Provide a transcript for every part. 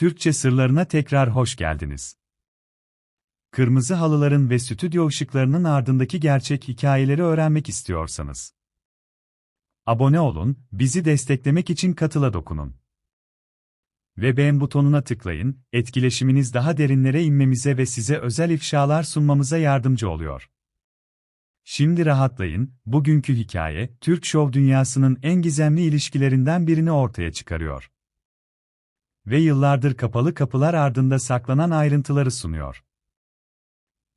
Türkçe sırlarına tekrar hoş geldiniz. Kırmızı halıların ve stüdyo ışıklarının ardındaki gerçek hikayeleri öğrenmek istiyorsanız. Abone olun, bizi desteklemek için katıla dokunun. Ve beğen butonuna tıklayın, etkileşiminiz daha derinlere inmemize ve size özel ifşalar sunmamıza yardımcı oluyor. Şimdi rahatlayın, bugünkü hikaye, Türk şov dünyasının en gizemli ilişkilerinden birini ortaya çıkarıyor. Ve yıllardır kapalı kapılar ardında saklanan ayrıntıları sunuyor.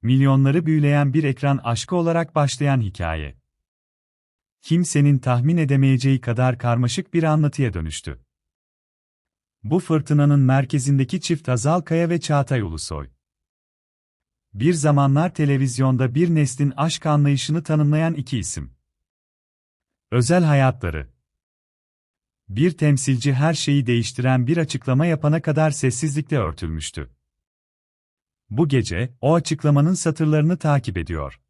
Milyonları büyüleyen bir ekran aşkı olarak başlayan hikaye. Kimsenin tahmin edemeyeceği kadar karmaşık bir anlatıya dönüştü. Bu fırtınanın merkezindeki çift Azal Kaya ve Çağatay Ulusoy. Bir zamanlar televizyonda bir neslin aşk anlayışını tanımlayan iki isim. Özel hayatları. Bir temsilci her şeyi değiştiren bir açıklama yapana kadar sessizlikle örtülmüştü. Bu gece, o açıklamanın satırlarını takip ediyor.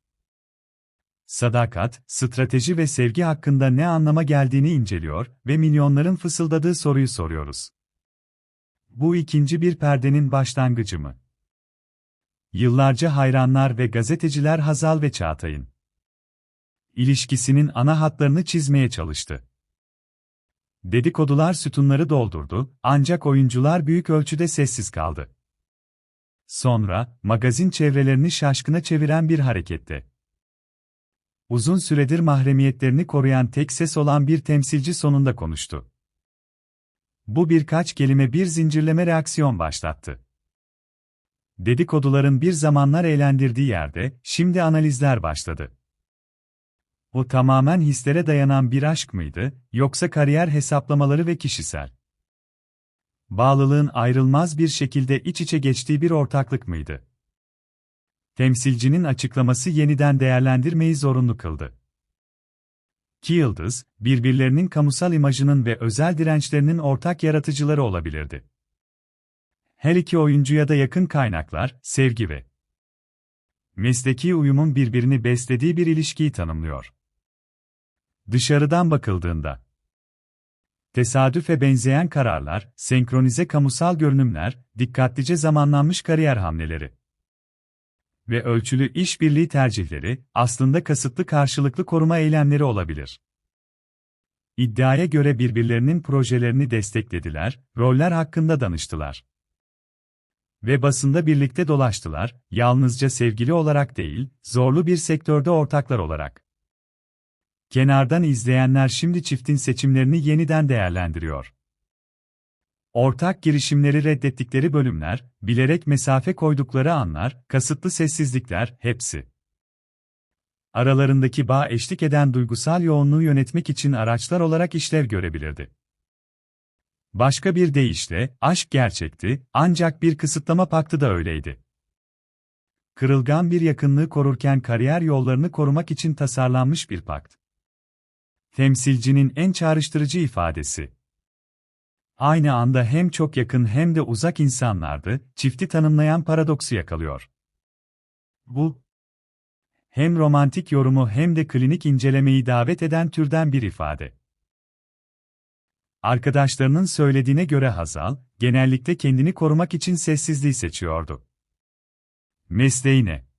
Sadakat, strateji ve sevgi hakkında ne anlama geldiğini inceliyor ve milyonların fısıldadığı soruyu soruyoruz. Bu ikinci bir perdenin başlangıcı mı? Yıllarca hayranlar ve gazeteciler Hazal ve Çağatay'ın ilişkisinin ana hatlarını çizmeye çalıştı. Dedikodular sütunları doldurdu, ancak oyuncular büyük ölçüde sessiz kaldı. Sonra, magazin çevrelerini şaşkına çeviren bir harekette. Uzun süredir mahremiyetlerini koruyan tek ses olan bir temsilci sonunda konuştu. Bu birkaç kelime bir zincirleme reaksiyon başlattı. Dedikoduların bir zamanlar eğlendirdiği yerde, şimdi analizler başladı. O tamamen hislere dayanan bir aşk mıydı, yoksa kariyer hesaplamaları ve kişisel? Bağlılığın ayrılmaz bir şekilde iç içe geçtiği bir ortaklık mıydı? Temsilcinin açıklaması yeniden değerlendirmeyi zorunlu kıldı. İki yıldız, birbirlerinin kamusal imajının ve özel dirençlerinin ortak yaratıcıları olabilirdi. Her iki oyuncuya da yakın kaynaklar, sevgi ve mesleki uyumun birbirini beslediği bir ilişkiyi tanımlıyor. Dışarıdan bakıldığında, tesadüfe benzeyen kararlar, senkronize kamusal görünümler, dikkatlice zamanlanmış kariyer hamleleri ve ölçülü işbirliği tercihleri, aslında kasıtlı karşılıklı koruma eylemleri olabilir. İddiaya göre birbirlerinin projelerini desteklediler, roller hakkında danıştılar. Ve basında birlikte dolaştılar, yalnızca sevgili olarak değil, zorlu bir sektörde ortaklar olarak. Kenardan izleyenler şimdi çiftin seçimlerini yeniden değerlendiriyor. Ortak girişimleri reddettikleri bölümler, bilerek mesafe koydukları anlar, kasıtlı sessizlikler, hepsi. Aralarındaki bağ eşlik eden duygusal yoğunluğu yönetmek için araçlar olarak işlev görebilirdi. Başka bir deyişle, aşk gerçekti, ancak bir kısıtlama paktı da öyleydi. Kırılgan bir yakınlığı korurken kariyer yollarını korumak için tasarlanmış bir pakt. Temsilcinin en çağrıştırıcı ifadesi. Aynı anda hem çok yakın hem de uzak insanlardı, çifti tanımlayan paradoksu yakalıyor. Bu, hem romantik yorumu hem de klinik incelemeyi davet eden türden bir ifade. Arkadaşlarının söylediğine göre Hazal, genellikle kendini korumak için sessizliği seçiyordu. Mesleğine